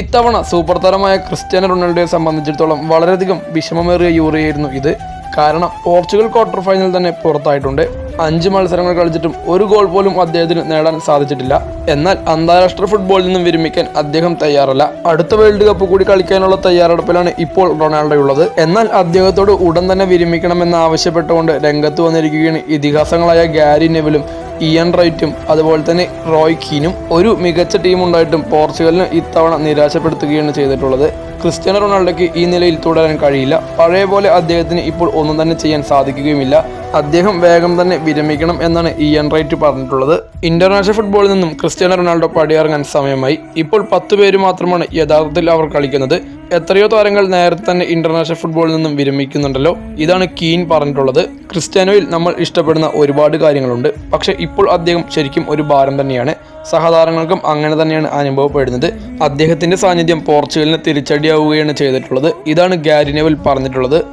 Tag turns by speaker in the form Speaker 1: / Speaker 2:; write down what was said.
Speaker 1: ഇത്തവണ സൂപ്പർ താരമായ ക്രിസ്ത്യാനോ റൊണാൾഡോയെ സംബന്ധിച്ചിടത്തോളം വളരെയധികം വിഷമമേറിയ യൂറിയായിരുന്നു ഇത്. കാരണം പോർച്ചുഗൽ ക്വാർട്ടർ ഫൈനൽ തന്നെ പുറത്തായിട്ടുണ്ട്. അഞ്ച് മത്സരങ്ങൾ കളിച്ചിട്ടും ഒരു ഗോൾ പോലും അദ്ദേഹത്തിന് നേടാൻ സാധിച്ചിട്ടില്ല. എന്നാൽ അന്താരാഷ്ട്ര ഫുട്ബോളിൽ നിന്നും വിരമിക്കാൻ അദ്ദേഹം തയ്യാറല്ല. അടുത്ത വേൾഡ് കപ്പ് കൂടി കളിക്കാനുള്ള തയ്യാറെടുപ്പിലാണ് ഇപ്പോൾ റൊണാൾഡോയുള്ളത്. എന്നാൽ അദ്ദേഹത്തോട് ഉടൻ തന്നെ വിരമിക്കണമെന്ന് ആവശ്യപ്പെട്ടുകൊണ്ട് രംഗത്ത് വന്നിരിക്കുകയാണ് ഇതിഹാസങ്ങളായ ഗാരി നെവിലും ഇയൻ റൈറ്റും അതുപോലെ തന്നെ റോയ് കീനും. ഒരു മികച്ച ടീം ഉണ്ടായിട്ടും പോർച്ചുഗലിന് ഇത്തവണ നിരാശപ്പെടുത്തുകയാണ് ചെയ്തിട്ടുള്ളത്. ക്രിസ്ത്യാനോ റൊണാൾഡോയ്ക്ക് ഈ നിലയിൽ തുടരാൻ കഴിയില്ല. പഴയ പോലെ അദ്ദേഹത്തിന് ഇപ്പോൾ ഒന്നും തന്നെ ചെയ്യാൻ സാധിക്കുകയുമില്ല. അദ്ദേഹം വേഗം തന്നെ വിരമിക്കണം എന്നാണ് ഇയൻ റൈറ്റ് പറഞ്ഞിട്ടുള്ളത്. ഇന്റർനാഷണൽ ഫുട്ബോളിൽ നിന്നും ക്രിസ്ത്യാനോ റൊണാൾഡോ പടിയിറങ്ങാൻ സമയമായി. ഇപ്പോൾ പത്ത് പേര് മാത്രമാണ് യഥാർത്ഥത്തിൽ അവർ കളിക്കുന്നത്. എത്രയോ താരങ്ങൾ നേരത്തെ തന്നെ ഇന്റർനാഷണൽ ഫുട്ബോളിൽ നിന്നും വിരമിക്കുന്നുണ്ടല്ലോ. ഇതാണ് കീൻ പറഞ്ഞിട്ടുള്ളത്. ക്രിസ്ത്യാനോയിൽ നമ്മൾ ഇഷ്ടപ്പെടുന്ന ഒരുപാട് കാര്യങ്ങളുണ്ട്. പക്ഷേ ഇപ്പോൾ അദ്ദേഹം ശരിക്കും ഒരു ഭാരം തന്നെയാണ്. സഹതാരങ്ങൾക്കും അങ്ങനെ തന്നെയാണ് അനുഭവപ്പെടുന്നത്. അദ്ദേഹത്തിന്റെ സാന്നിധ്യം പോർച്ചുഗലിന് തിരിച്ചടിയാവുകയാണ് ചെയ്തിട്ടുള്ളത്. ഇതാണ് ഗാരിനെവൽ പറഞ്ഞിട്ടുള്ളത്.